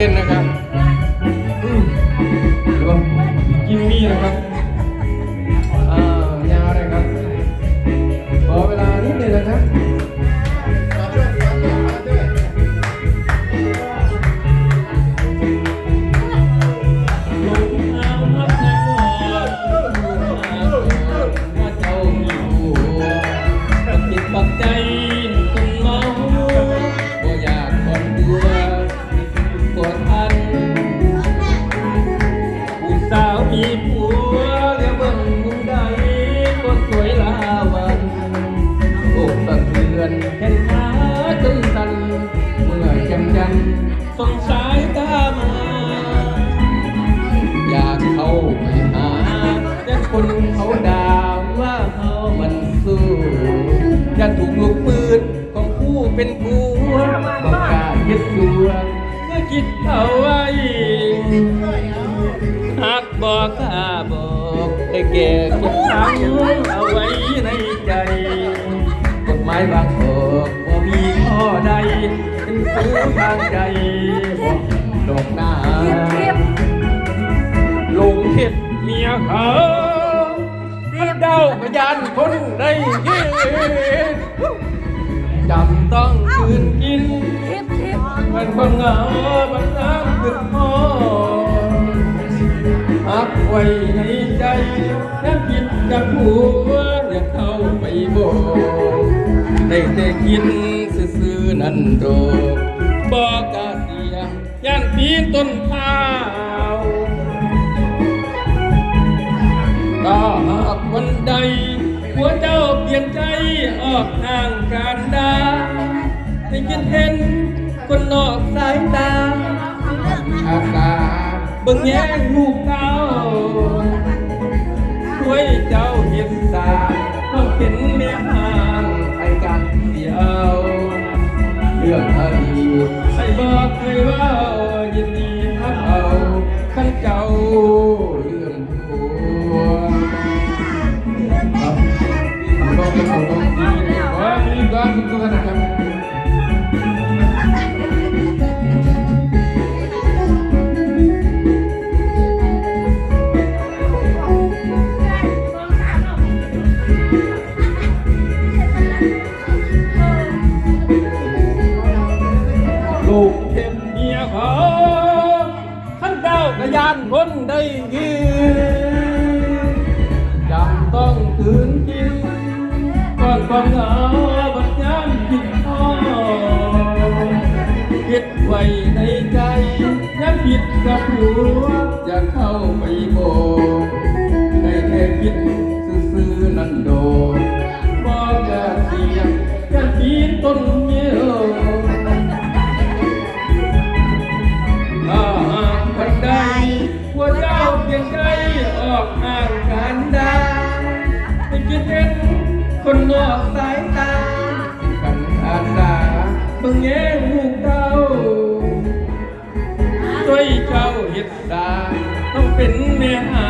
เย่าถูกลูกปืนของผู้เป็นผัวบอกกล้าเฮ็ดตัวเมื่อคิดเอาไว้หากบอกกล้าบอกให้แก่เก็บช้ำเอาไว้ในใจ กฎหมายบางข้อบ่มีข้อใด เป็นสู้ทางใจบอกดอกหน้าลงเห็ดเมียเขาเดาพยานคนได้ยิน ต้องคืนกิน มันคนเหงามันน้ำขึ้นคออักไว้ในใจแค่คิดกับผัวอยากเข้าไปบอกได้แต่กินซื่อๆนั่นโดบอกกาเสียย่านปีนต้นเท้าถ้าหากวันใดหัวเจ้าเปลี่ยนใจออกห่างกันดาให้คิดเห็นคนนอกสายตาอาสาเบิ่งแย่งลูกเต้าช่วยเจ้าเห็นสาต้องเป็นแม่ห่างไอ้กันเดียวเรื่องอดีตใส่บอกเคยว่า ลูกเห็บเมียเขาขันเจ้ากระยานคนได้ยินจำต้องตื่นกินก่อนความเหงาบัดยามคิดทอเก็บไว้ในใจย้ำผิดกับหัว ให้คิดเห็นคนนอกสายตากันอาสาเบิ่งแย่งลูกเต้าช่วยเจ้าเฮ็ดสาต้องเป็นแม่ห่า